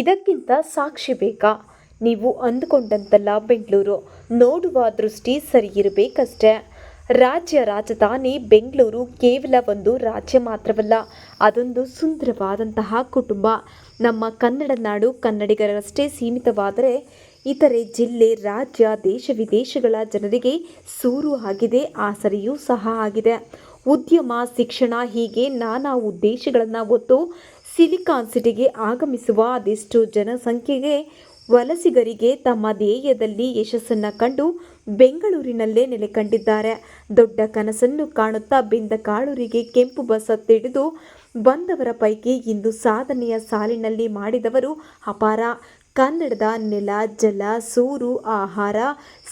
ಇದಕ್ಕಿಂತ ಸಾಕ್ಷಿ ಬೇಕಾ? ನೀವು ಅಂದುಕೊಂಡಂತಲ್ಲ ಬೆಂಗಳೂರು. ನೋಡುವ ದೃಷ್ಟಿ ಸರಿಯಿರಬೇಕಷ್ಟೆ ರಾಜ್ಯ ರಾಜಧಾನಿ ಬೆಂಗಳೂರು ಕೇವಲ ಒಂದು ರಾಜ್ಯ ಮಾತ್ರವಲ್ಲ, ಅದೊಂದು ಸುಂದರವಾದಂತಹ ಕುಟುಂಬ. ನಮ್ಮ ಕನ್ನಡ ನಾಡು ಕನ್ನಡಿಗರಷ್ಟೇ ಸೀಮಿತವಾದರೆ ಇತರೆ ಜಿಲ್ಲೆ, ರಾಜ್ಯ, ದೇಶ ವಿದೇಶಗಳ ಜನರಿಗೆ ಸೂರು ಆಗಿದೆ, ಆಸರೆಯೂ ಸಹ ಆಗಿದೆ. ಉದ್ಯಮ, ಶಿಕ್ಷಣ ಹೀಗೆ ನಾನಾ ಉದ್ದೇಶಗಳನ್ನು ಹೊತ್ತು ಸಿಲಿಕಾನ್ ಸಿಟಿಗೆ ಆಗಮಿಸುವ ಅದೆಷ್ಟು ಜನಸಂಖ್ಯೆಗೆ ವಲಸಿಗರಿಗೆ ತಮ್ಮ ಧ್ಯೇಯದಲ್ಲಿ ಯಶಸ್ಸನ್ನು ಕಂಡು ಬೆಂಗಳೂರಿನಲ್ಲೇ ನೆಲೆ ಕಂಡಿದ್ದಾರೆ ದೊಡ್ಡ ಕನಸನ್ನು ಕಾಣುತ್ತಾ ಬೆಂದ ಕಾಳೂರಿಗೆ ಕೆಂಪು ಬಸ್ ಹತ್ತಿಡಿದು ಬಂದವರ ಪೈಕಿ ಇಂದು ಸಾಧನೆಯ ಸಾಲಿನಲ್ಲಿ ಮಾಡಿದವರು ಅಪಾರ. ಕನ್ನಡದ ನೆಲ, ಜಲ, ಸೂರು, ಆಹಾರ,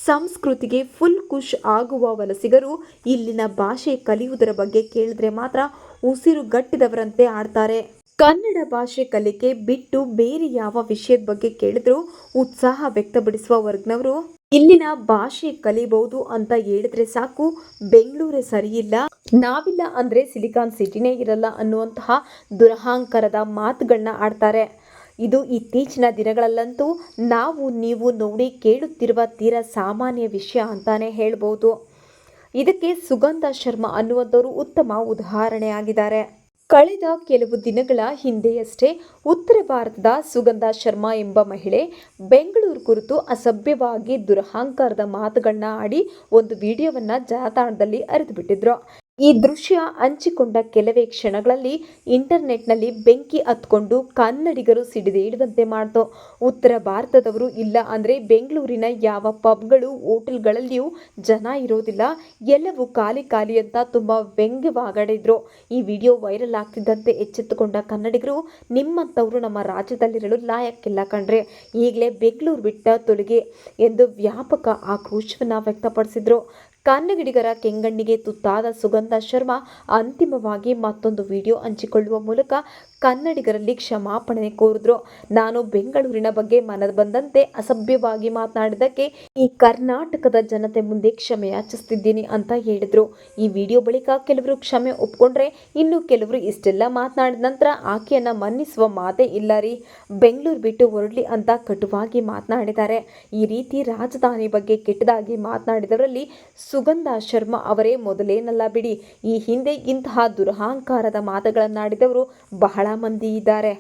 ಸಂಸ್ಕೃತಿಗೆ ಫುಲ್ ಖುಷ್ ಆಗುವ ವಲಸಿಗರು ಇಲ್ಲಿನ ಭಾಷೆ ಕಲಿಯುವುದರ ಬಗ್ಗೆ ಕೇಳಿದ್ರೆ ಮಾತ್ರ ಉಸಿರುಗಟ್ಟಿದವರಂತೆ ಆಡ್ತಾರೆ. ಕನ್ನಡ ಭಾಷೆ ಕಲಿಕೆ ಬಿಟ್ಟು ಬೇರೆ ಯಾವ ವಿಷಯದ ಬಗ್ಗೆ ಕೇಳಿದ್ರು ಉತ್ಸಾಹ ವ್ಯಕ್ತಪಡಿಸುವ ವರ್ಗನವರು ಇಲ್ಲಿನ ಭಾಷೆ ಕಲಿಬಹುದು ಅಂತ ಹೇಳಿದ್ರೆ ಸಾಕು, ಬೆಂಗಳೂರೇ ಸರಿಯಿಲ್ಲ. ನಾವಿಲ್ಲ ಅಂದ್ರೆ ಸಿಲಿಕಾನ್ ಸಿಟಿನೇ ಇರಲ್ಲ ಅನ್ನುವಂತಹ ದುರಹಂಕಾರದ ಮಾತುಗಳನ್ನ ಆಡ್ತಾರೆ. ಇದು ಇತ್ತೀಚಿನ ದಿನಗಳಲ್ಲಂತೂ ನಾವು ನೀವು ನೋಡಿ ಕೇಳುತ್ತಿರುವ ತೀರಾ ಸಾಮಾನ್ಯ ವಿಷಯ ಅಂತಾನೆ ಹೇಳ್ಬೋದು. ಇದಕ್ಕೆ ಸುಗಂಧ ಶರ್ಮಾ ಅನ್ನುವಂಥವರು ಉತ್ತಮ ಉದಾಹರಣೆಯಾಗಿದ್ದಾರೆ. ಕಳೆದ ಕೆಲವು ದಿನಗಳ ಹಿಂದೆಯಷ್ಟೇ ಉತ್ತರ ಭಾರತದ ಸುಗಂಧ ಶರ್ಮಾ ಎಂಬ ಮಹಿಳೆ ಬೆಂಗಳೂರು ಕುರಿತು ಅಸಭ್ಯವಾಗಿ ದುರಹಂಕಾರದ ಮಾತುಗಳನ್ನ ಆಡಿ ಒಂದು ವಿಡಿಯೋವನ್ನು ಜಾಲತಾಣದಲ್ಲಿ ಹರಿದುಬಿಟ್ಟಿದ್ರು. ಈ ದೃಶ್ಯ ಹಂಚಿಕೊಂಡ ಕೆಲವೇ ಕ್ಷಣಗಳಲ್ಲಿ ಇಂಟರ್ನೆಟ್ನಲ್ಲಿ ಬೆಂಕಿ ಹತ್ಕೊಂಡು ಕನ್ನಡಿಗರು ಸಿಡಿದೇಳುವಂತೆ ಮಾಡ್ತು. ಉತ್ತರ ಭಾರತದವರು ಇಲ್ಲ ಅಂದರೆ ಬೆಂಗಳೂರಿನ ಯಾವ ಪಬ್ಗಳು, ಹೋಟೆಲ್ಗಳಲ್ಲಿಯೂ ಜನ ಇರೋದಿಲ್ಲ. ಎಲ್ಲವೂ ಖಾಲಿ ಖಾಲಿ ಅಂತ ತುಂಬ ವ್ಯಂಗ್ಯವಾಗಾಡಿದ್ರು. ಈ ವಿಡಿಯೋ ವೈರಲ್ ಆಗ್ತಿದ್ದಂತೆ ಎಚ್ಚೆತ್ತುಕೊಂಡ ಕನ್ನಡಿಗರು ನಿಮ್ಮಂಥವರು ನಮ್ಮ ರಾಜ್ಯದಲ್ಲಿರಲು ಲಾಯಕ್ಕಿಲ್ಲ ಕಣ್ರೆ. ಈಗಲೇ ಬೆಂಗಳೂರು ಬಿಟ್ಟ ತೊಲಗಿ ಎಂದು ವ್ಯಾಪಕ ಆಕ್ರೋಶವನ್ನು ವ್ಯಕ್ತಪಡಿಸಿದ್ರು. ಕನ್ನಡಿಗರ ಕೆಂಗಣ್ಣಿಗೆ ತುತ್ತಾದ ಸುಗಂಧ ಶರ್ಮಾ ಅಂತಿಮವಾಗಿ ಮತ್ತೊಂದು ವಿಡಿಯೋ ಹಂಚಿಕೊಳ್ಳುವ ಮೂಲಕ ಕನ್ನಡಿಗರಲ್ಲಿ ಕ್ಷಮಾಪಣೆ ಕೋರಿದ್ರು. ನಾನು ಬೆಂಗಳೂರಿನ ಬಗ್ಗೆ ಮನದ ಬಂದಂತೆ ಅಸಭ್ಯವಾಗಿ ಮಾತನಾಡಿದ್ದಕ್ಕೆ ಈ ಕರ್ನಾಟಕದ ಜನತೆ ಮುಂದೆ ಕ್ಷಮೆ ಯಾಚಿಸ್ತಿದ್ದೀನಿ ಅಂತ ಹೇಳಿದ್ರು. ಈ ವಿಡಿಯೋ ಬಳಿಕ ಕೆಲವರು ಕ್ಷಮೆ ಒಪ್ಕೊಂಡ್ರೆ ಇನ್ನು ಕೆಲವರು ಇಷ್ಟೆಲ್ಲ ಮಾತನಾಡಿದ ನಂತರ ಆಕೆಯನ್ನ ಮನ್ನಿಸುವ ಮಾತೇ ಇಲ್ಲ ರೀ. ಬೆಂಗಳೂರು ಬಿಟ್ಟು ಹೊರಡ್ಲಿ ಅಂತ ಕಟುವಾಗಿ ಮಾತನಾಡಿದ್ದಾರೆ. ಈ ರೀತಿ ರಾಜಧಾನಿ ಬಗ್ಗೆ ಕೆಟ್ಟದಾಗಿ ಮಾತನಾಡಿದವರಲ್ಲಿ ಸುಗಂಧ ಶರ್ಮಾ ಅವರೇ ಮೊದಲೇನಲ್ಲ ಬಿಡಿ. ಈ ಹಿಂದೆ ಇಂತಹ ದುರಹಂಕಾರದ ಮಾತುಗಳನ್ನಾಡಿದವರು ಬಹಳ ಮಂದಿ ಇದ್ದಾರೆ.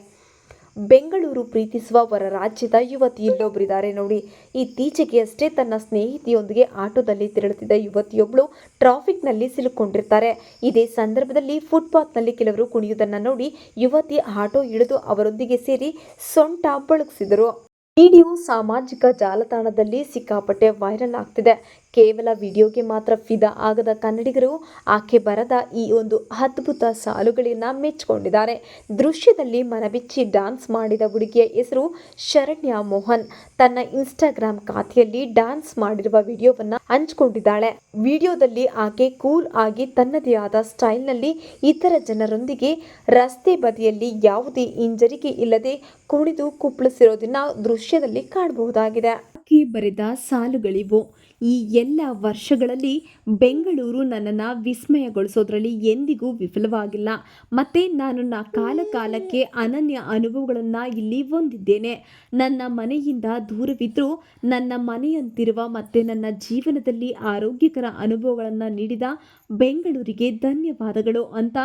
ಬೆಂಗಳೂರು ಪ್ರೀತಿಸುವ ಹೊರ ರಾಜ್ಯದ ಯುವತಿ ಇಲ್ಲೊಬ್ಬರಿದ್ದಾರೆ ನೋಡಿ. ಇತ್ತೀಚೆಗೆ ಅಷ್ಟೇ ತನ್ನ ಸ್ನೇಹಿತೆಯೊಂದಿಗೆ ಆಟೋದಲ್ಲಿ ತೆರಳುತ್ತಿದ್ದ ಯುವತಿಯೊಬ್ಬಳು ಟ್ರಾಫಿಕ್ನಲ್ಲಿ ಸಿಲುಕೊಂಡಿರ್ತಾರೆ. ಇದೇ ಸಂದರ್ಭದಲ್ಲಿ ಫುಟ್ಪಾತ್ನಲ್ಲಿ ಕೆಲವರು ಕುಣಿಯುವುದನ್ನು ನೋಡಿ ಯುವತಿ ಆಟೋ ಇಳಿದು ಅವರೊಂದಿಗೆ ಸೇರಿ ಸೊಂಟ ಬಳಗಿಸಿದರು ವಿಡಿಯೋ ಸಾಮಾಜಿಕ ಜಾಲತಾಣದಲ್ಲಿ ಸಿಕ್ಕಾಪಟ್ಟೆ ವೈರಲ್ ಆಗ್ತಿದೆ. ಕೇವಲ ವಿಡಿಯೋಗೆ ಮಾತ್ರ ಫಿದಾ ಆಗದ ಕನ್ನಡಿಗರು ಆಕೆ ಬರದ ಈ ಒಂದು ಅದ್ಭುತ ಸಾಲುಗಳನ್ನ ಮೆಚ್ಚಿಕೊಂಡಿದ್ದಾರೆ. ದೃಶ್ಯದಲ್ಲಿ ಮನಬಿಚ್ಚಿ ಡ್ಯಾನ್ಸ್ ಮಾಡಿದ ಹುಡುಗಿಯ ಹೆಸರು ಶರಣ್ಯ ಮೋಹನ್. ತನ್ನ ಇನ್ಸ್ಟಾಗ್ರಾಮ್ ಖಾತೆಯಲ್ಲಿ ಡ್ಯಾನ್ಸ್ ಮಾಡಿರುವ ವಿಡಿಯೋವನ್ನು ಹಂಚಿಕೊಂಡಿದ್ದಾಳೆ. ವಿಡಿಯೋದಲ್ಲಿ ಆಕೆ ಕೂಲ್ ಆಗಿ ತನ್ನದೇ ಆದ ಸ್ಟೈಲ್ನಲ್ಲಿ ಇತರ ಜನರೊಂದಿಗೆ ರಸ್ತೆ ಬದಿಯಲ್ಲಿ ಯಾವುದೇ ಹಿಂಜರಿಕೆ ಇಲ್ಲದೆ ಕುಣಿದು ಕುಪ್ಪಳಿಸಿರೋದನ್ನ ದೃಶ್ಯದಲ್ಲಿ ಕಾಣಬಹುದಾಗಿದೆ. ಆಕೆ ಬರೆದ ಸಾಲುಗಳಿವು. ಈ ಎಲ್ಲ ವರ್ಷಗಳಲ್ಲಿ ಬೆಂಗಳೂರು ನನ್ನನ್ನು ವಿಸ್ಮಯಗೊಳಿಸೋದ್ರಲ್ಲಿ ಎಂದಿಗೂ ವಿಫಲವಾಗಿಲ್ಲ. ಮತ್ತು ನಾನು ನಾ ಕಾಲ ಕಾಲಕ್ಕೆ ಅನನ್ಯ ಅನುಭವಗಳನ್ನು ಇಲ್ಲಿ ಹೊಂದಿದ್ದೇನೆ. ನನ್ನ ಮನೆಯಿಂದ ದೂರವಿದ್ದರೂ ನನ್ನ ಮನೆಯಂತಿರುವ ಮತ್ತು ನನ್ನ ಜೀವನದಲ್ಲಿ ಆರೋಗ್ಯಕರ ಅನುಭವಗಳನ್ನು ನೀಡಿದ ಬೆಂಗಳೂರಿಗೆ ಧನ್ಯವಾದಗಳು ಅಂತ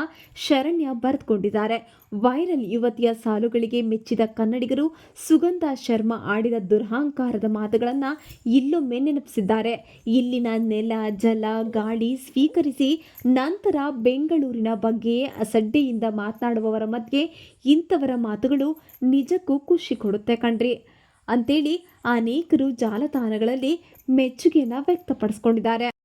ಶರಣ್ಯ ಬರೆದುಕೊಂಡಿದ್ದಾರೆ. ವೈರಲ್ ಯುವತಿಯ ಸಾಲುಗಳಿಗೆ ಮೆಚ್ಚಿದ ಕನ್ನಡಿಗರು ಸುಗಂಧ ಶರ್ಮಾ ಆಡಿದ ದುರಹಂಕಾರದ ಮಾತುಗಳನ್ನು ಇಲ್ಲೊಮ್ಮೆ ನೆನಪಿಸಿದ್ದಾರೆ ಇಲ್ಲಿನ ನೆಲ, ಜಲ, ಗಾಳಿ ಸ್ವೀಕರಿಸಿ ನಂತರ ಬೆಂಗಳೂರಿನ ಬಗ್ಗೆ ಅಸಡ್ಡೆಯಿಂದ ಮಾತನಾಡುವವರ ಮಧ್ಯೆ ಇಂಥವರ ಮಾತುಗಳು ನಿಜಕ್ಕೂ ಖುಷಿ ಕೊಡುತ್ತೆ ಕಣ್ರಿ. ಅಂತೇಳಿ ಅನೇಕರು ಜಾಲತಾಣಗಳಲ್ಲಿ ಮೆಚ್ಚುಗೆಯನ್ನು ವ್ಯಕ್ತಪಡಿಸ್ಕೊಂಡಿದ್ದಾರೆ.